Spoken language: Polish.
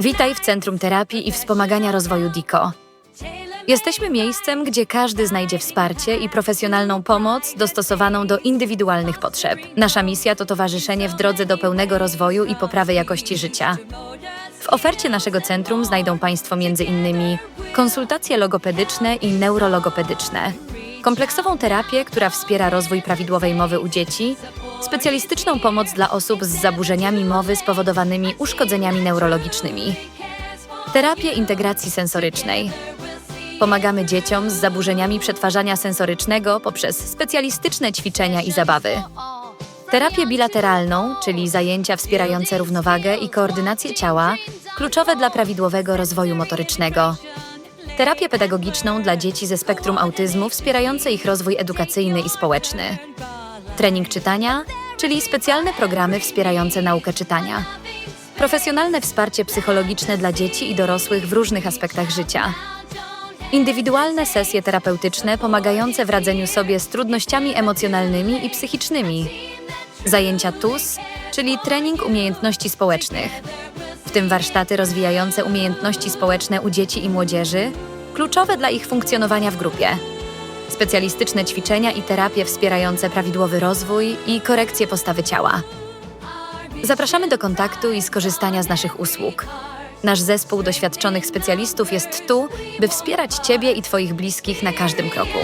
Witaj w Centrum Terapii i Wspomagania Rozwoju DICO. Jesteśmy miejscem, gdzie każdy znajdzie wsparcie i profesjonalną pomoc dostosowaną do indywidualnych potrzeb. Nasza misja to towarzyszenie w drodze do pełnego rozwoju i poprawy jakości życia. W ofercie naszego centrum znajdą Państwo m.in. konsultacje logopedyczne i neurologopedyczne, kompleksową terapię, która wspiera rozwój prawidłowej mowy u dzieci, specjalistyczną pomoc dla osób z zaburzeniami mowy spowodowanymi uszkodzeniami neurologicznymi, terapię integracji sensorycznej. Pomagamy dzieciom z zaburzeniami przetwarzania sensorycznego poprzez specjalistyczne ćwiczenia i zabawy. Terapię bilateralną, czyli zajęcia wspierające równowagę i koordynację ciała, kluczowe dla prawidłowego rozwoju motorycznego. Terapię pedagogiczną dla dzieci ze spektrum autyzmu, wspierające ich rozwój edukacyjny i społeczny. Trening czytania, czyli specjalne programy wspierające naukę czytania. Profesjonalne wsparcie psychologiczne dla dzieci i dorosłych w różnych aspektach życia. Indywidualne sesje terapeutyczne pomagające w radzeniu sobie z trudnościami emocjonalnymi i psychicznymi. Zajęcia TUS, czyli trening umiejętności społecznych. W tym warsztaty rozwijające umiejętności społeczne u dzieci i młodzieży, kluczowe dla ich funkcjonowania w grupie. Specjalistyczne ćwiczenia i terapie wspierające prawidłowy rozwój i korekcję postawy ciała. Zapraszamy do kontaktu i skorzystania z naszych usług. Nasz zespół doświadczonych specjalistów jest tu, by wspierać Ciebie i Twoich bliskich na każdym kroku.